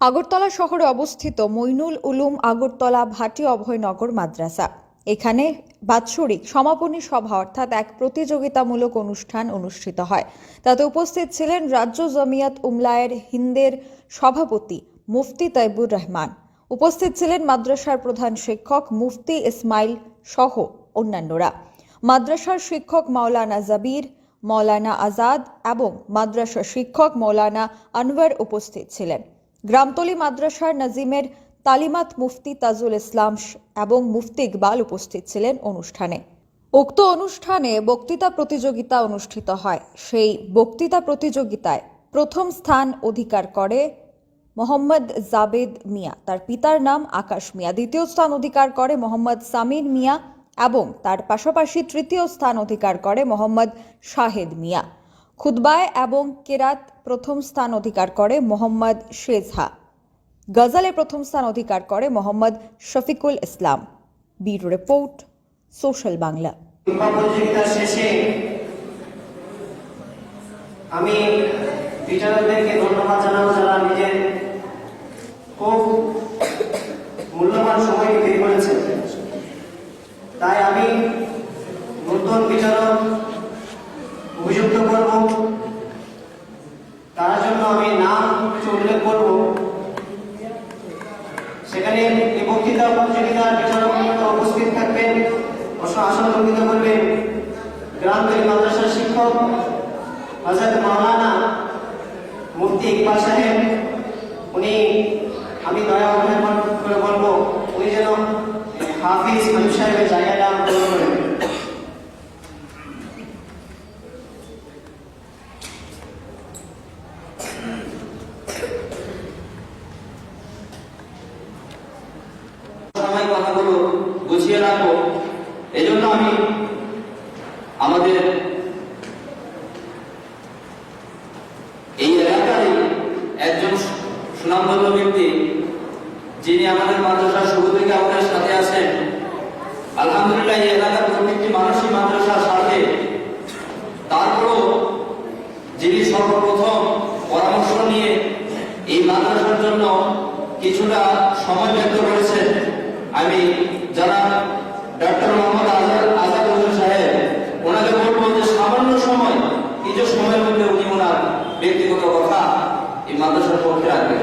আগরতলা শহরে অবস্থিত মইনুল উলুম আগরতলা ভাটি অভয়নগর মাদ্রাসা। এখানে বাৎসরিক সমাপনী সভা অর্থাৎ এক প্রতিযোগিতামূলক অনুষ্ঠান অনুষ্ঠিত হয়। তাতে উপস্থিত ছিলেন রাজ্য জমিয়াত উমলায়ের হিন্দের সভাপতি মুফতি তৈবুর রহমান। উপস্থিত ছিলেন মাদ্রাসার প্রধান শিক্ষক মুফতি ইসমাইল সহ অন্যান্যরা। মাদ্রাসার শিক্ষক মাওলানা জাবির মৌলানা আজাদ এবং মাদ্রাসা শিক্ষক মৌলানা আনওয়ার উপস্থিত ছিলেন। গ্রামতলী মাদ্রাসার নাজিমের তালিমাত মুফতি তাজুল ইসলাম এবং মুফতি ইকবাল উপস্থিত ছিলেন অনুষ্ঠানে। উক্ত অনুষ্ঠানে বক্তৃতা প্রতিযোগিতা অনুষ্ঠিত হয়। সেই বক্তৃতা প্রতিযোগিতায় প্রথম স্থান অধিকার করে মোহাম্মদ জাবেদ মিয়া। তার পিতার নাম আকাশ মিয়া। দ্বিতীয় স্থান অধিকার করে মোহাম্মদ সামির মিয়া এবং তার পাশাপাশি তৃতীয় স্থান অধিকার করে মোহাম্মদ শাহেদ মিয়া। খুতবায় এবং কেরাত প্রথম স্থান অধিকার করে মোহাম্মদ শেজহা। গজালে প্রথম স্থান অধিকার করে Mohammad Shafiqul Islam. Bureau report, social Bangla. শেষে আমি বিচারকদেরকে ধন্যবাদ জানাব যারা নিজের খুব মূল্যবান সময় বের করেছেন তাই আমি নতুন বিচারক অভিযুক্ত করব তার জন্য আমি নাম কিছু উল্লেখ করব। সেখানে এই বক্তৃতা প্রতিযোগিতার বিচারক উপস্থিত থাকবেন। আসন করবেন গ্রামতলী মাদ্রাসার শিক্ষক হজরত মাওলানা মুফতি ইকবাল সাহেব। উনি, আমি দয়া করে বলব, উনি যেন হাফিজ হাবিব সাহেবের জায়গাটা কথাগুলো গুছিয়ে রাখব। এই জন্য আমি আমাদের এই এলাকারই একজন সুনামধন্য ব্যক্তি, যিনি আমাদের মাদ্রাসা শুরু থেকে আমাদের সাথে আছেন। আলহামদুলিল্লাহ, এই এলাকার প্রত্যেকটি মানুষই মাদ্রাসার সাথে। তারপরও যিনি সর্বপ্রথম পরামর্শ নিয়ে এই মাদ্রাসার জন্য কিছুটা সময় ব্যক্ত করেছেন আমি যারা ডক্টর মোহাম্মদ আজাদ আজাদ হোসেন সাহেব, ওনাকে বলব যে সামান্য সময়, কিছু সময়ের মধ্যে উনি ওনার ব্যক্তিগত কথা এই মাদ্রাসার পক্ষে রাখবেন।